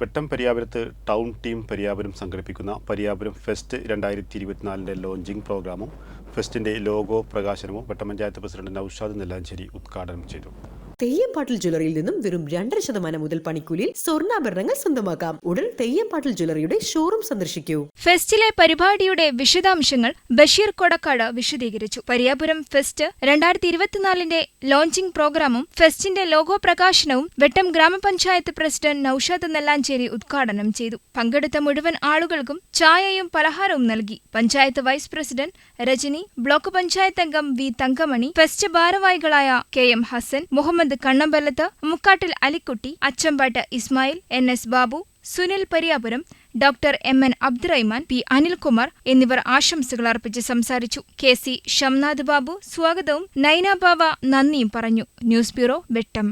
Vettam പരിയാപുരത്ത് town team Pariyapuram സംഘടിപ്പിക്കുന്ന Pariyapuram fest രണ്ടായിരത്തി ഇരുപത്തിനാലിന്റെ launching പ്രോഗ്രാമും ഫെസ്റ്റിന്റെ ലോഗോ പ്രകാശനവും പെട്ടം പഞ്ചായത്ത് പ്രസിഡന്റ് നൌഷാദ് നെല്ലാഞ്ചേരി ഉദ്ഘാടനം ചെയ്തു. തെയ്യംപാട്ടിൽ ജ്വല്ലറിയിൽ നിന്നും വെറും രണ്ടര ശതമാനം മുതൽ പണിക്കൂലിയിൽ സ്വർണാഭരണങ്ങൾ സ്വന്തമാക്കാം. ഉടൻ തെയ്യംപാട്ടിൽ ജ്വല്ലറിയുടെ ഷോറൂം സന്ദർശിക്കൂ. ഫെസ്റ്റിലെ പരിപാടിയുടെ വിശദാംശങ്ങൾ ബഷീർ കൊടക്കാട് വിശദീകരിച്ചു. പരിയാപുരം ഫെസ്റ്റ് രണ്ടായിരത്തി ഇരുപത്തിനാലിന്റെ ലോഞ്ചിംഗ് പ്രോഗ്രാമും ഫെസ്റ്റിന്റെ ലോഗോ പ്രകാശനവും വെട്ടം ഗ്രാമപഞ്ചായത്ത് പ്രസിഡന്റ് നൌഷാദ് നെല്ലാഞ്ചേരി ഉദ്ഘാടനം ചെയ്തു. പങ്കെടുത്ത മുഴുവൻ ആളുകൾക്കും ചായയും പലഹാരവും നൽകി. Panchayat vice president Rajani block panchayat അംഗം വി തങ്കമണി ഫെസ്റ്റ് ഭാരവാഹികളായ K M Hasan Muhammad Kannambalath Mukkattil Alikutty Achambat Ismail N S Babu Sunil Pariyapuram doctor M N Abdurahman P Anilkumar എന്നിവർ ആശംസകൾ അർപ്പിച്ച് സംസാരിച്ചു. കെ സി ഷംനാഥ് ബാബു സ്വാഗതവും നൈന ബാവ നന്ദിയും പറഞ്ഞു. News bureau Vettam.